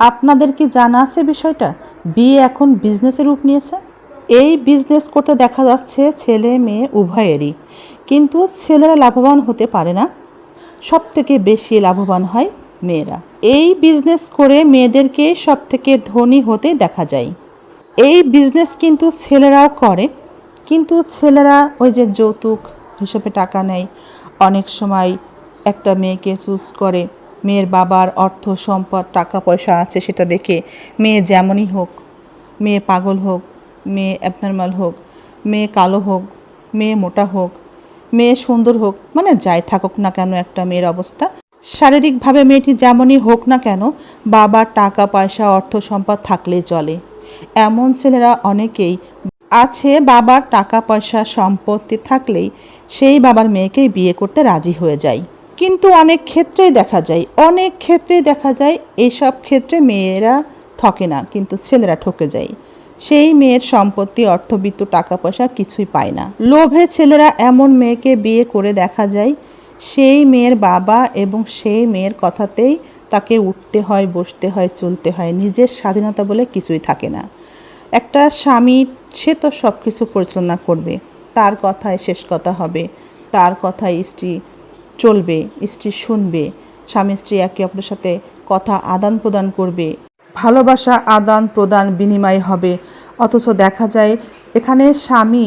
আপনাদের কি জানা আছে বিষয়টা? বিয়ে এখন বিজনেসের রূপ নিয়েছে। এই বিজনেস করতে দেখা যাচ্ছে ছেলে মেয়ে উভয়েরই। কিন্তু ছেলেরা লাভবান হতে পারে না। সব থেকে বেশি লাভবান হয় মেয়েরা। এই বিজনেস করে মেয়েদেরকে সব থেকে ধনী হতে দেখা যায়। এই বিজনেস কিন্তু ছেলেরাও করে। কিন্তু ছেলেরা ওই যে যৌতুক হিসেবে টাকা নেয়। অনেক সময় একটা মেয়েকে চুজ করে। মেয়ের বাবার অর্থ, সম্পদ, টাকা, পয়সা আছে সেটা দেখে মেয়ে যেমনই হোক, মেয়ে পাগল হোক, মেয়ে অ্যাবনর্মাল হোক, মেয়ে কালো হোক, মেয়ে মোটা হোক, মেয়ে সুন্দর হোক মানে যাই থাকুক না কেন একটা মেয়ের অবস্থা, শারীরিকভাবে মেয়েটি যেমনই হোক না কেন বাবার টাকা, পয়সা, অর্থ, সম্পদ থাকলেই চলে। এমন ছেলেরা অনেকেই আছে বাবার টাকা, পয়সা, সম্পত্তি থাকলেই সেই বাবার মেয়েকেই বিয়ে করতে রাজি হয়ে যায়। কিন্তু অনেক ক্ষেত্রেই দেখা যায়, অনেক ক্ষেত্রেই দেখা যায় এইসব ক্ষেত্রে মেয়েরা ঠকে না, কিন্তু ছেলেরা ঠকে যায়। সেই মেয়ের সম্পত্তি, অর্থবিত্ত টাকা পয়সা কিছুই পায় না। লোভে ছেলেরা এমন মেয়েকে বিয়ে করে দেখা যায়, সেই মেয়ের বাবা এবং সেই মেয়ের কথাতেই তাকে উঠতে হয়, বসতে হয়, চলতে হয়, নিজের স্বাধীনতা বলে কিছুই থাকে না। একটা স্বামী, সে তো সব কিছু পরিচালনা করবে, তার কথায় শেষ কথা হবে, তার কথায় স্ত্রী চলবে, স্ত্রী শুনবে, স্বামী স্ত্রী একে অপরের সাথে কথা আদান প্রদান করবে। ভালোবাসা আদান প্রদান বিনিময় হবে। অথচ দেখা যায়, এখানে স্বামী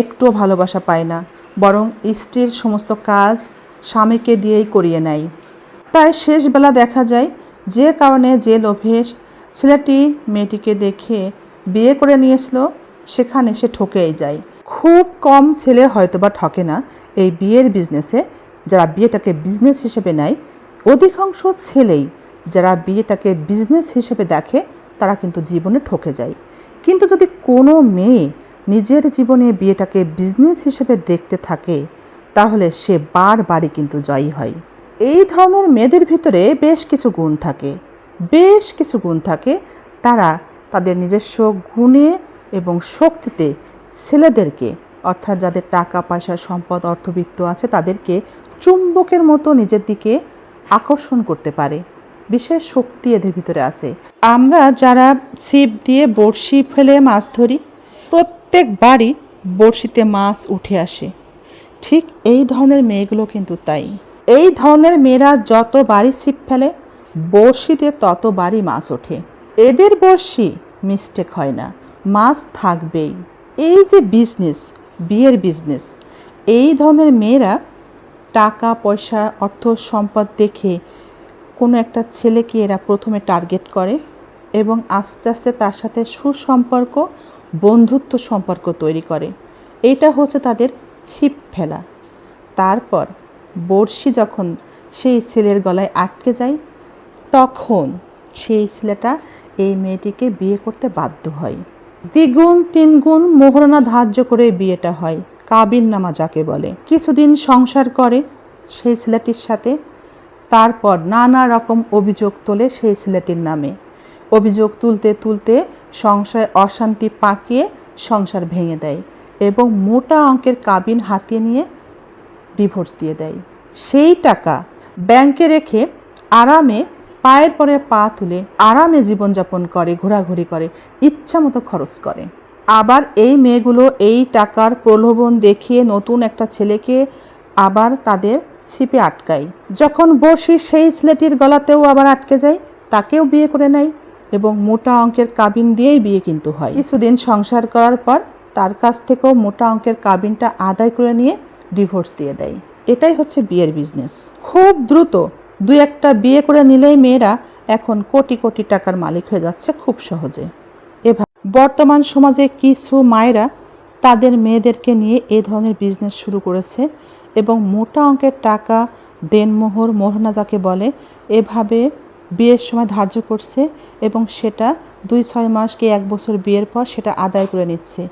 একটুও ভালোবাসা পায় না, বরং স্ত্রীর সমস্ত কাজ স্বামীকে দিয়েই করিয়ে নেয়। তাই শেষবেলা দেখা যায়, যে কারণে যে লোভে ছেলেটি মেয়েটিকে দেখে বিয়ে করে নিয়েছিল, সেখানে সে ঠকেই যায়। খুব কম ছেলে হয়তো বা ঠকে না, এই বিয়ের বিজনেসে যারা বিয়েটাকে বিজনেস হিসেবে নেয়, অধিকাংশ ছেলেই যারা বিয়েটাকে বিজনেস হিসেবে দেখে, তারা কিন্তু জীবনে ঠকে যায়। কিন্তু যদি কোনো মেয়ে নিজের জীবনে বিয়েটাকে বিজনেস হিসেবে দেখতে থাকে, তাহলে সে বারবারই কিন্তু জয়ী হয়। এই ধরনের মেয়েদের ভিতরে বেশ কিছু গুণ থাকে। বেশ কিছু গুণ থাকে। তারা তাদের নিজস্ব গুণে এবং শক্তিতে ছেলেদেরকে, অর্থাৎ যাদের টাকা পয়সা সম্পদ, অর্থবিত্ত আছে, তাদেরকে চুম্বকের মতো নিজের দিকে আকর্ষণ করতে পারে। বিশেষ শক্তি এদের ভিতরে আছে। আমরা যারা ছিপ দিয়ে বড়শি ফেলে মাছ ধরি প্রত্যেকবারই বড়শিতে মাছ উঠে আসে। ঠিক এই ধরনের মেয়েগুলো কিন্তু তাই। এই ধরনের মেয়েরা যত বাড়ি ছিপ ফেলে, বড়শিতে তত বাড়ি মাছ ওঠে। এদের বড়শি মিস্টেক হয় না। মাছ থাকবেই। এই যে বিজনেস বিয়ের বিজনেস এই ধরনের মেয়েরা টাকা, পয়সা, অর্থ, সম্পদ দেখে কোনো একটা ছেলেকে এরা প্রথমে টার্গেট করে এবং আস্তে আস্তে তার সাথে সুসম্পর্ক, বন্ধুত্ব সম্পর্ক তৈরি করে। এটা হচ্ছে তাদের ছিপ ফেলা। তারপর বড়শি যখন সেই ছেলের গলায় আটকে যায়, তখন সেই ছেলেটা এই মেয়েটিকে বিয়ে করতে বাধ্য হয়। দ্বিগুণ, তিনগুণ মোহরণা ধার্য করে বিয়েটা হয়। কাবিন নামা যাকে বলে। কিছুদিন সংসার করে সেই ছেলেটির সাথে, তারপর নানা রকম অভিযোগ তোলে সেই ছেলেটির নামে। অভিযোগ তুলতে তুলতে সংসারে অশান্তি পাকিয়ে সংসার ভেঙে দেয় এবং মোটা অঙ্কের কাবিন হাতিয়ে নিয়ে ডিভোর্স দিয়ে দেয়। সেই টাকা ব্যাংকে রেখে আরামে পায়ের পরে পা তুলে আরামে জীবনযাপন করে, ঘোরাঘুরি করে ইচ্ছা মতো খরচ করে। আবার এই মেয়েগুলো এই টাকার প্রলোভন দেখিয়ে নতুন একটা ছেলেকে আবার তাদের ছিপে আটকায়। যখন বসি সেই ছেলেটির গলাতেও আবার আটকে যায়, তাকেও বিয়ে করে নেয় এবং মোটা অঙ্কের কাবিন দিয়েই বিয়ে কিন্তু হয়। কিছুদিন সংসার করার পর তার কাছ থেকেও মোটা অঙ্কের কাবিনটা আদায় করে নিয়ে ডিভোর্স দিয়ে দেয়। এটাই হচ্ছে বিয়ের বিজনেস। খুব দ্রুত দুই একটা বিয়ে করে নিলেই মেয়েরা এখন কোটি কোটি টাকার মালিক হয়ে যাচ্ছে খুব সহজে। এভাবে। বর্তমান সমাজে কিছু মায়েরা তাদের মেয়েদেরকে নিয়ে এ ধরনের বিজনেস শুরু করেছে এবং মোটা অঙ্কের টাকা দেনমোহর মোহনা যাকে বলে, এভাবে বিয়ের সময় ধার্য করছে এবং সেটা দুই, ছয় মাস কি এক বছর বিয়ের পর সেটা আদায় করে নিচ্ছে।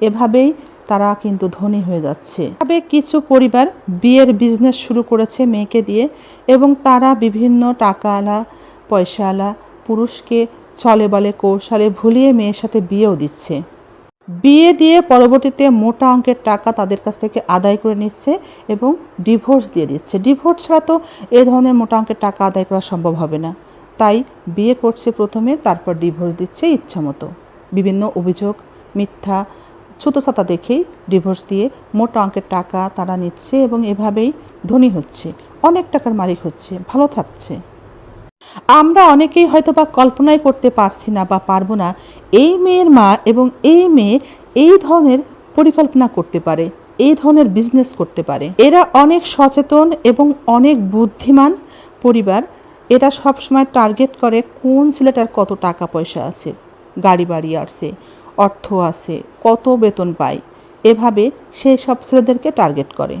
এভাবেই তারা কিন্তু ধনী হয়ে যাচ্ছে। তবে কিছু পরিবার বিয়ের বিজনেস শুরু করেছে মেয়েকে দিয়ে এবং তারা বিভিন্ন টাকাওয়ালা, পয়সাওয়ালা পুরুষকে ছলে বলে কৌশলে ভুলিয়ে মেয়ের সাথে বিয়েও দিচ্ছে। বিয়ে দিয়ে পরবর্তীতে মোটা অঙ্কের টাকা তাদের কাছ থেকে আদায় করে নিচ্ছে এবং ডিভোর্স দিয়ে দিচ্ছে। ডিভোর্স ছাড়া তো এ ধরনের মোটা অঙ্কের টাকা আদায় করা সম্ভব হবে না। তাই বিয়ে করছে প্রথমে, তারপর ডিভোর্স দিচ্ছে ইচ্ছা মতো বিভিন্ন অভিযোগ, মিথ্যা, ছুতোছাতা দেখেই ডিভোর্স দিয়ে মোটা অঙ্কের টাকা তারা নিচ্ছে এবং এভাবেই ধনী হচ্ছে। অনেক টাকার মালিক হচ্ছে। ভালো থাকছে। আমরা অনেকেই হয়তো বা কল্পনাই করতে পারছি না বা পারব না এই মেয়ের মা এবং এই মেয়ে এই ধরনের পরিকল্পনা করতে পারে, এই ধরনের বিজনেস করতে পারে। এরা অনেক সচেতন এবং অনেক বুদ্ধিমান পরিবার। এরা সবসময় টার্গেট করে কোন ছেলেটার কত টাকা পয়সা আছে, গাড়ি বাড়ি আছে অর্থ আছে কত বেতন পায়, এভাবে সেই সব ছেলেদেরকে টার্গেট করে।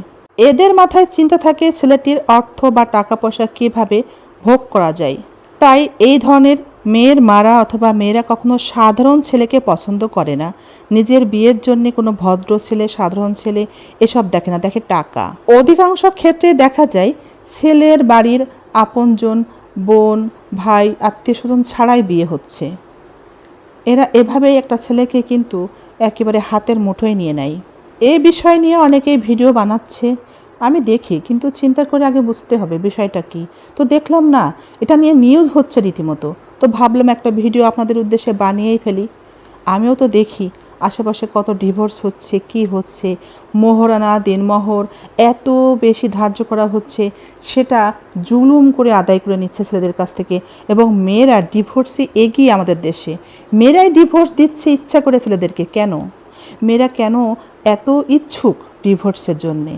এদের মাথায় চিন্তা থাকে ছেলেটির অর্থ বা টাকা পয়সা কীভাবে ভোগ করা যায়। তাই এই ধরনের মেয়ের মারা অথবা মেয়েরা কখনো সাধারণ ছেলেকে পছন্দ করে না। নিজের বিয়ের জন্য কোনো ভদ্র ছেলে, সাধারণ ছেলে এসব দেখে না, দেখে টাকা। অধিকাংশ ক্ষেত্রে দেখা যায় ছেলের বাড়ির আপনজন, বোন, ভাই আত্মীয় স্বজন ছাড়াই বিয়ে হচ্ছে। এরা এভাবেই একটা ছেলেকে কিন্তু একেবারে হাতের মুঠোয় নিয়ে নেয়। এ বিষয় নিয়ে অনেকেই ভিডিও বানাচ্ছে। আমি দেখি, কিন্তু চিন্তা করে আগে বুঝতে হবে বিষয়টা কি। তো দেখলাম না, এটা নিয়ে নিউজ হচ্ছে রীতিমতো। তো ভাবলাম একটা ভিডিও আপনাদের উদ্দেশ্যে বানিয়েই ফেলি। আমিও তো দেখি, আশেপাশে কত ডিভোর্স হচ্ছে, কি হচ্ছে মোহরানা দিনমোহর, এত বেশি ধার্য করা হচ্ছে, সেটা জুলুম করে আদায় করে নিচ্ছে ছেলেদের কাছ থেকে। এবং মেয়েরা ডিভোর্সে এগিয়ে আমাদের দেশে। মেয়েরাই ডিভোর্স দিচ্ছে ইচ্ছা করে ছেলেদেরকে, কেন? মেয়েরা কেন এত ইচ্ছুক ডিভোর্সের জন্যে?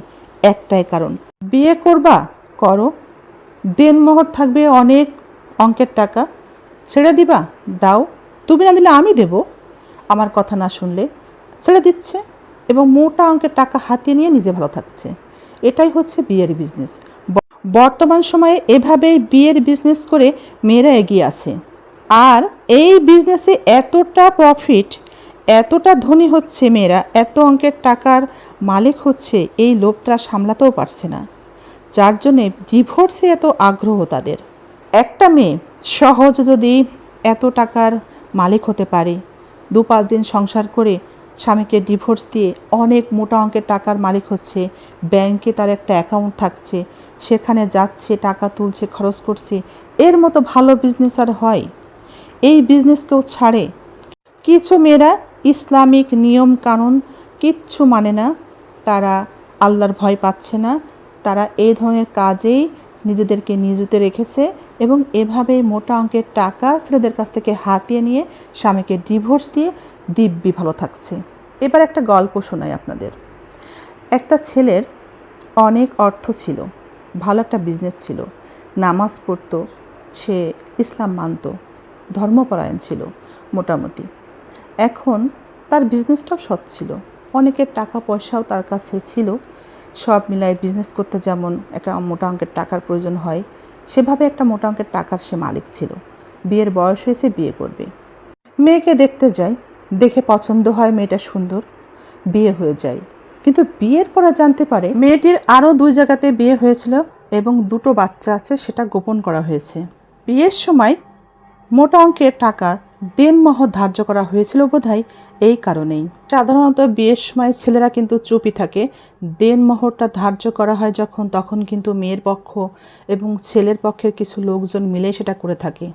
একটাই কারণ। বিয়ে করবা, করো। দেনমোহর থাকবে অনেক অঙ্কের টাকা। ছেড়ে দিবা, দাও। তুমি না দিলে আমি দেব। আমার কথা না শুনলে ছেড়ে দিচ্ছে এবং মোটা অঙ্কের টাকা হাতিয়ে নিয়ে নিজে ভালো থাকছে। এটাই হচ্ছে বিয়ের বিজনেস বর্তমান সময়ে এভাবেই বিয়ের বিজনেস করে মেয়েরা এগিয়ে আছে। আর এই বিজনেসে এতটা প্রফিট এতটা ধনী হচ্ছে মেয়েরা, এত অঙ্কের টাকার মালিক হচ্ছে এই লোভ তারা সামলাতেও পারছে না। যার জন্যে ডিভোর্সে এত আগ্রহ তাদের। একটা মেয়ে সহজ যদি এত টাকার মালিক হতে পারে, দু পাঁচ দিন সংসার করে স্বামীকে ডিভোর্স দিয়ে অনেক মোটা অঙ্কের টাকার মালিক হচ্ছে, ব্যাংকে তার একটা অ্যাকাউন্ট থাকছে, সেখানে যাচ্ছে, টাকা তুলছে, খরচ করছে, এর মতো ভালো বিজনেস আর হয়। এই বিজনেস কেউ ছাড়ে। কিছু মেয়েরা ইসলামিক নিয়ম কানুন কিচ্ছু মানে না। তারা আল্লাহর ভয় পাচ্ছে না। তারা এই ধরনের কাজেই নিজেদেরকে নিয়োজিত রেখেছে এবং এভাবেই মোটা অঙ্কের টাকা ছেলেদের কাছ থেকে হাতিয়ে নিয়ে স্বামীকে ডিভোর্স দিয়ে দিব্যি ভালো থাকছে। এবার একটা গল্প শোনাই আপনাদের। একটা ছেলের অনেক অর্থ ছিল, ভালো একটা বিজনেস ছিল। নামাজ পড়তো, সে ইসলাম মানত, ধর্মপরায়ণ ছিল মোটামুটি। এখন তার বিজনেসটাও সৎ ছিল। অনেকের টাকা পয়সাও তার কাছে ছিল। সব মিলায় বিজনেস করতে যেমন একটা মোটা অঙ্কের টাকার প্রয়োজন হয়, সেভাবে একটা মোটা অঙ্কের টাকার সে মালিক ছিল। বিয়ের বয়স হয়েছে, বিয়ে করবে। মেয়েকে দেখতে যায় দেখে পছন্দ হয় মেয়েটা সুন্দর, বিয়ে হয়ে যায়। কিন্তু বিয়ের পরে জানতে পারে, মেয়েটির আরও দুই জায়গাতে বিয়ে হয়েছিল এবং দুটো বাচ্চা আছে, সেটা গোপন করা হয়েছে। বিয়ের সময় মোটা অঙ্কের টাকা দেনমোহর ধার্য করা হয়েছিল বোধহয় এই কারণেই। সাধারণত বিয়ের সময় ছেলেরা কিন্তু চুপই থাকে। দেনমোহরটা ধার্য করা হয় যখন, তখন কিন্তু মেয়ের পক্ষ এবং ছেলের পক্ষের কিছু লোকজন মিলে সেটা করে থাকে।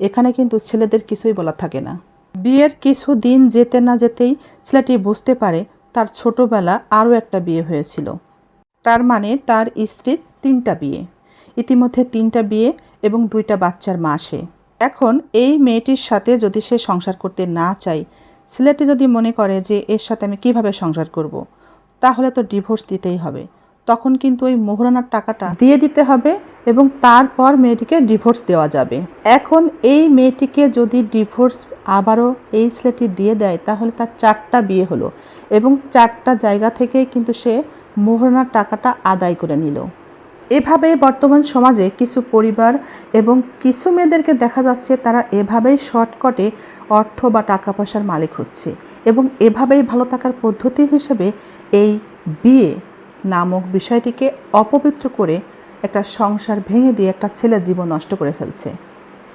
এখানে কিন্তু ছেলেদের কিছুই বলা থাকে না। বিয়ের কিছু দিন যেতে না যেতেই ছেলেটি বুঝতে পারে তার ছোটবেলা আরও একটা বিয়ে হয়েছিল। তার মানে তার স্ত্রীর তিনটা বিয়ে। ইতিমধ্যে তিনটা বিয়ে এবং দুইটা বাচ্চার মা সে এখন এই মেয়েটির সাথে যদি সে সংসার করতে না চায়, ছেলেটি যদি মনে করে যে এর সাথে আমি কীভাবে সংসার করব। তাহলে তো ডিভোর্স দিতেই হবে তখন কিন্তু ওই মোহরানার টাকাটা দিয়ে দিতে হবে এবং তারপর মেয়েটিকে ডিভোর্স দেওয়া যাবে এখন এই মেয়েটিকে যদি ডিভোর্স আবারও এই ছেলেটি দিয়ে দেয়, তাহলে তার চারটা বিয়ে হলো এবং চারটা জায়গা থেকেই কিন্তু সে মোহরানার টাকাটা আদায় করে নিল এভাবে বর্তমান সমাজে কিছু পরিবার এবং কিছু মেয়েদেরকে দেখা যাচ্ছে তারা এভাবেই শর্টকটে অর্থ বা টাকা পয়সার মালিক হচ্ছে এবং এভাবেই ভালো থাকার পদ্ধতি হিসেবে এই বিয়ে নামক বিষয়টিকে অপবিত্র করে একটা সংসার ভেঙে দিয়ে একটা ছেলে জীবন নষ্ট করে ফেলছে।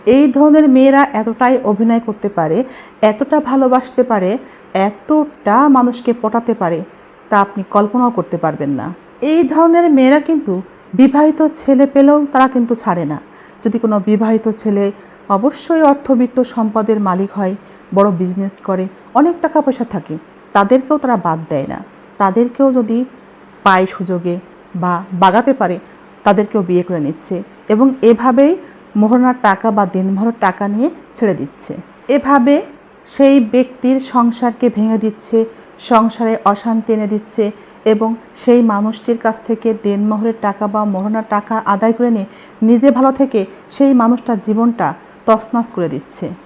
এই ধরনের মেয়েরা এতটাই অভিনয় করতে পারে, এতটা ভালোবাসতে পারে, এতটা মানুষকে পটাতে পারে তা আপনি কল্পনাও করতে পারবেন না। এই ধরনের মেয়েরা কিন্তু বিবাহিত ছেলে পেলেও তারা কিন্তু ছাড়ে না। যদি কোনো বিবাহিত ছেলে অবশ্যই অর্থবিত্ত সম্পদের মালিক হয়, বড় বিজনেস করে, অনেক টাকা পয়সা থাকে, তাদেরকেও তারা বাদ দেয় না। তাদেরকেও যদি পায় সুযোগে বা বাগাতে পারে, তাদেরকেও বিয়ে করে নিচ্ছে এবং এভাবেই মোহনার টাকা বা দিনভরের টাকা নিয়ে ছেড়ে দিচ্ছে। এভাবে সেই ব্যক্তির সংসারকে ভেঙে দিচ্ছে, সংসারে অশান্তি এনে দিচ্ছে এবং সেই মানুষটির কাছ থেকে দেনমোহরের টাকা বা মরণার টাকা আদায় করে নিয়ে নিজে ভালো থেকে সেই মানুষটার জীবনটা তছনছ করে দিচ্ছে।